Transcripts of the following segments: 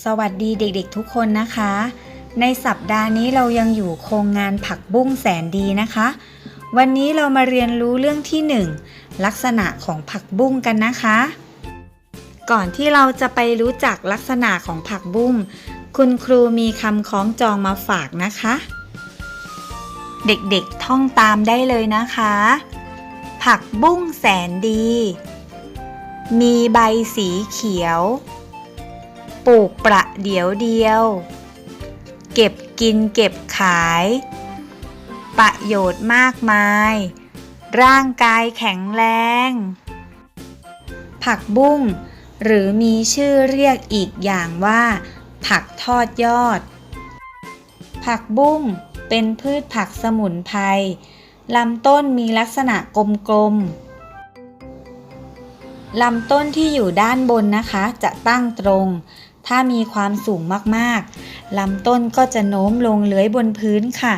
สวัสดีเด็กๆทุกคนนะคะ ในสัปดาห์นี้เรายังอยู่โครงงานผักบุ้งแสนดีนะคะ วันนี้เรามาเรียนรู้เรื่องที่หนึ่งลักษณะของผักบุ้งกันนะคะ ก่อนที่เราจะไปรู้จักลักษณะของผักบุ้ง คุณครูมีคำคล้องจองมาฝากนะคะ เด็กๆท่องตามได้เลยนะคะ ผักบุ้งแสนดี มีใบสีเขียว ปลูกประเดี๋ยวเดียว เก็บกินเก็บขาย ประโยชน์มากมาย ร่างกายแข็งแรง ผักบุ้ง หรือมีชื่อเรียกอีกอย่างว่า ผักทอดยอด ผักบุ้งเป็นพืชผักสมุนไพรลำต้นมีลักษณะกลมๆ ลำต้นที่อยู่ด้านบนนะคะ จะตั้งตรง ถ้ามีความสูงมากๆลำต้นก็จะโน้มลงเลื้อยบนพื้นค่ะ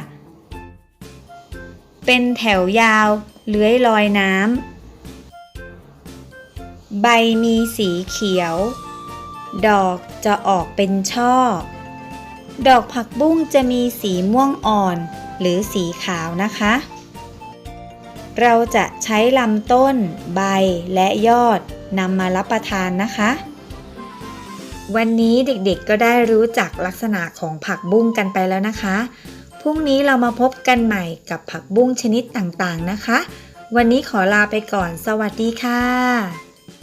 เป็นแถวยาวเลื้อยลอยน้ำ ใบมีสีเขียว ดอกจะออกเป็นช่อ ดอกผักบุ้งจะมีสีม่วงอ่อนหรือสีขาวนะคะ เราจะใช้ลำต้น ใบและยอดนำมารับประทานนะคะ วันนี้เด็กๆก็ได้รู้จักลักษณะของผักบุ้งกันไปแล้วนะคะ พรุ่งนี้เรามาพบกันใหม่กับผักบุ้งชนิดต่างๆนะคะ วันนี้ขอลาไปก่อน สวัสดีค่ะ